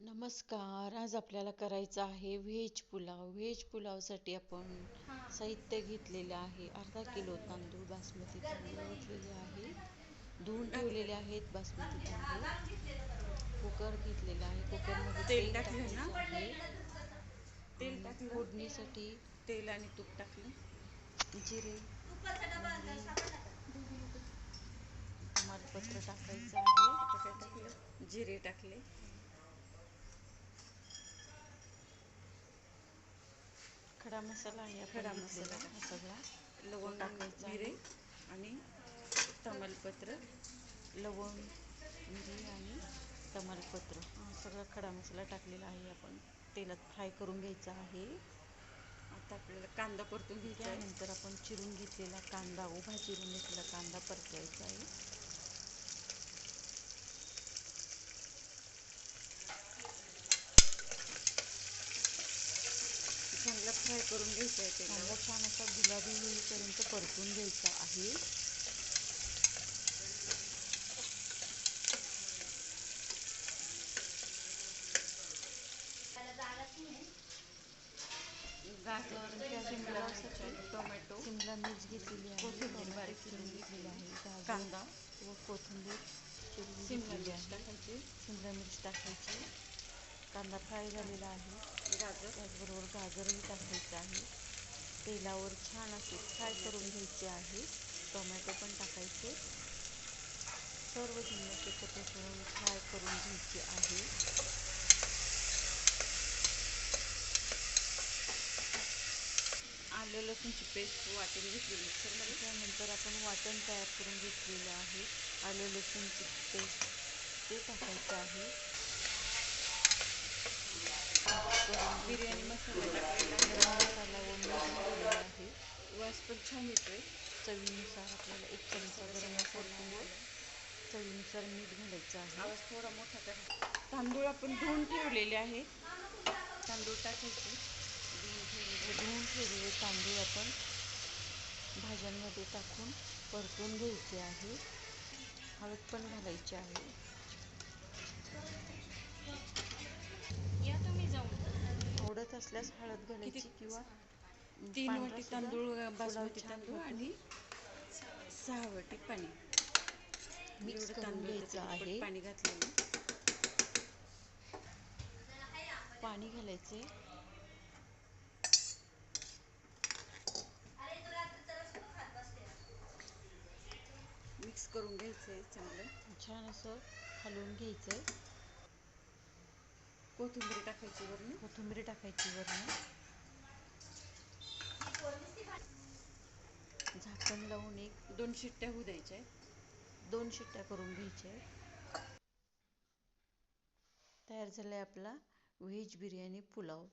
नमस्कार. आज आपल्याला करायचा आहे व्हेज पुलाव. व्हेज पुलावसाठी आपण साहित्य घेतलेले आहे. अर्धा किलो तांदूळ बासमती तांदूळ घेतलेले आहे. धुवून ठेवलेले आहेत बासमती तांदूळ. कुकर घेतलेला आहे. कुकरमध्ये तेल तेल टाकलं ना? टाकायचं आहे. तेल टाकलं? फोडणीसाठी तेल आणि तूप टाकलं? जिरे तमालपत्र टाकायचं आहे. जिरे टाकले. खडा मसाला आहे खडा मसाला. हा सगळा लवंग टाकायचं आहे. जिरे आणि तमालपत्र. लवंग मिरी आणि तमालपत्र. हा सगळा खडा मसाला टाकलेला आहे आपण. तेलात फ्राय करून घ्यायचा आहे. आता आपल्याला कांदा परतून घ्यायचा आहे. त्यानंतर आपण चिरून घेतलेला कांदा उभा चिरून घेतलेला कांदा परतायचा आहे. फ्राय करून घ्यायचा आहे कांदा छान असा गुलाबी होईपर्यंत परतून घ्यायचा आहे. टोमॅटो शिमला मिर्च घेतलेली आहे कोथिंबीर बारीक चिरून घेतलेली आहे कांदा. व कोथिंबीर शिमला मिरच टाकायची. शिमला मिर्च टाकायची. कांदा फ्राय झालेला आहे. गाजर? त्याचबरोबर गाजरही टाकायचं आहे. तेलावर छान असे फ्राय करून घ्यायचे आहे. टोमॅटो पण टाकायचे. सर्व जिन्नस एकत्र करून फ्राय करून घ्यायचे आहे. आलं लसूणची पेस्ट वाटून घेतली मिक्सरमध्ये त्यानंतर आपण वाटण तयार करून घेतलेलं आहे. आलं लसूणची पेस्ट ते टाकायचं आहे. बिर्याणी मसाला टाकलेला गरम आहे मसाला व मीठ आहे वास पण छान येतोय चवीनुसार आपल्याला एक चमचा गरम मसाला व चवीनुसार मीठ घालायचं आहे थोडा मोठा करा तांदूळ आपण धुवून ठेवलेले आहे. तांदूळ टाकायचे. धुवून ठेवलेले तांदूळ आपण भाज्यांमध्ये टाकून परतून घ्यायचे आहे. हळद पण घालायची आहे. असल्यास हळद घालायची? किंवा तीन वाटी तांदूळ बासमती तांदूळ. आणि सहा वाटी पाणी. मिक्स करून घ्यायचं आहे. पाणी घातलेलं. पाणी घालायचे मिक्स करून घ्यायचं आहे चांगलं. छान असं हलवून घ्यायचंय. कोथिंबीर टाकायची वरून कोथिंबीर टाकायची वरून झाकण लावून एक दोन शिट्ट्या होऊ द्यायच्या. दोन शिट्ट्या करून घ्यायच्या. तयार झालाय आपला व्हेज बिर्याणी पुलाव.